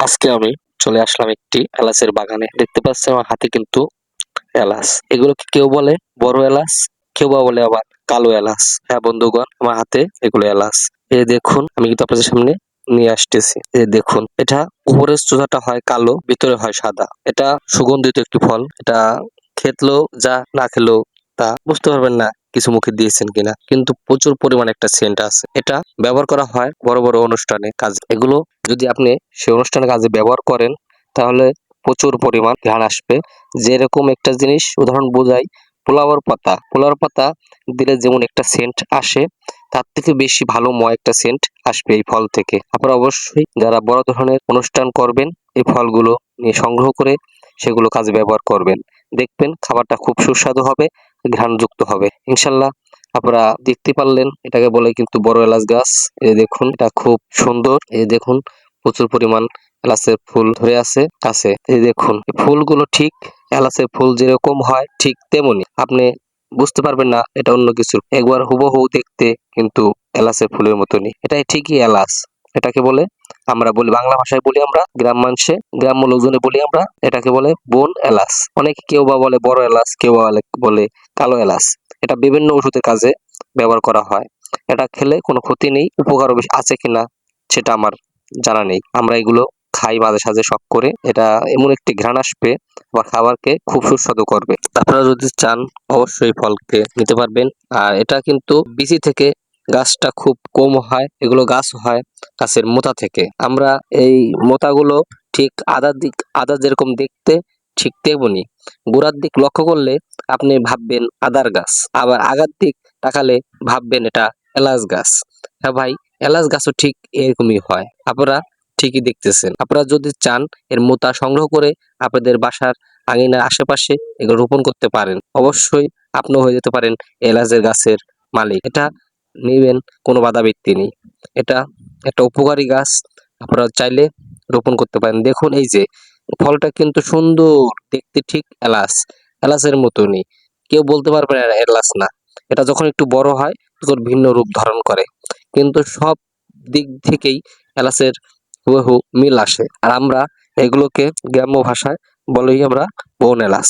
আজকে আমি চলে আসলাম একটি এলাচের বাগানে। দেখতে পাচ্ছি আমার হাতে কিন্তু এলাচ। এগুলোকে কেউ বলে বড় এলাচ, কেউ বা বলে আবার কালো এলাচ। হ্যাঁ বন্ধুগণ, আমার হাতে এগুলো এলাচ। এ দেখুন, আমি কিন্তু আপনাদের সামনে নিয়ে আসতেছি। এই দেখুন, এটা উপরের চূড়াটা হয় কালো, ভিতরে হয় সাদা। এটা সুগন্ধিত একটি ফল। এটা খেতলেও যা না খেলেও তা বুঝতে পারবেন না। কিছু মুখে দিয়েছেন কিনা, কিন্তু প্রচুর পরিমাণ একটা সেন্ট আছে। এটা ব্যবহার করা হয় বড় বড় অনুষ্ঠানে। কাজ, এগুলো যদি আপনি সেই অনুষ্ঠানে কাজে ব্যবহার করেন, তাহলে প্রচুর পরিমাণ ঘ্রাণ আসবে। যেরকম একটা জিনিস, উদাহরণ বোঝাই পোলাওয়ার পাতা। পোলাওয়ার পাতা দিলে যেমন একটা সেন্ট আসে, তার থেকে বেশি ভালো ময় একটা সেন্ট আসবে এই ফল থেকে। আপনারা অবশ্যই যারা বড় ধরনের অনুষ্ঠান করবেন, এই ফলগুলো নিয়ে সংগ্রহ করে সেগুলো কাজে ব্যবহার করবেন। দেখবেন খাবারটা খুব সুস্বাদু হবে। ঘ্রাণযুক্ত হবে। ইনশাল্লাহ আপনারা দেখতে পারলেন এটাকে বলে কিন্তু বড় এলাচ গাছ। এই দেখুন, এটা খুব সুন্দর। এই দেখুন, প্রচুর পরিমাণ এলাচের ফুল ধরে আছে আছে এই দেখুন ফুলগুলো ঠিক এলাচের ফুল যেরকম হয় ঠিক তেমনি আপনি বুঝতে পারবেন না এটা অন্য কিছু একবার হুবহু দেখতে কিন্তু এলাচের ফুলের মতনই। এটাই ঠিকই এলাচ। এটাকে বলে আমরা বলি, বাংলা ভাষায় বলি আমরা গ্রাম মানুষে, গ্রাম্য লোকজনে বলি আমরা এটাকে বলে বন এলাচ। অনেকে কেউ বা বলে বড় এলাচ, কেউ বা বলে- কালো এলাচ। এটা বিভিন্ন ওষুধের কাজে ব্যবহার করা হয়। এটা খেলে কোনো ক্ষতি নেই, উপকারও বেশি আছে কিনা সেটা আমার জানা নেই। আমরা এগুলো খাই মাঝে সাঝে শখ করে। এটা এমন একটি ঘ্রাণ আসবে আবার খাবারকে খুব সুস্বাদু করবে। আপনারা যদি চান, অবশ্যই ফলকে নিতে পারবেন। আর এটা কিন্তু বিচি থেকে গাছটা খুব কম হয়, এগুলো গাছ হয় গাছের মোতা থেকে। আমরা এই মোতাগুলো ঠিক আদার দিক, আদা যেরকম দেখতে ঠিক তেমনি। গোড়ার দিক লক্ষ্য করলে আপনি ভাববেন আদার গাছ, আবার আগার দিক তাকালে ভাববেন এটা এলাচ গাছ। হ্যাঁ ভাই, এলাচ গাছও ঠিক এরকমই হয়। আপনারা ঠিকই দেখতেছেন। আপনারা যদি চান এর মোতা সংগ্রহ করে আপনাদের বাসার আঙিনার আশেপাশে এগুলো রোপণ করতে পারেন। অবশ্যই আপনিও হয়ে যেতে পারেন এলাচের গাছের মালিক। এটা নেবেন, কোনো বাধা ব্যক্তি নেই। এটা একটা উপকারী গাছ, আপনারা চাইলে রোপণ করতে পারেন। দেখুন এই যে, ফলটা কিন্তু সুন্দর, দেখতে ঠিক এলাচ, এলাচের মতনই। কেউ বলতে পারবে না এলাচ না। এটা যখন একটু বড় হয়, তখন ভিন্ন রূপ ধারণ করে। কিন্তু সব দিক থেকেই এলাচের হুবহু মিল আসে। আর আমরা এগুলোকে গ্রাম্য ভাষায় বলি আমরা বন এলাচ।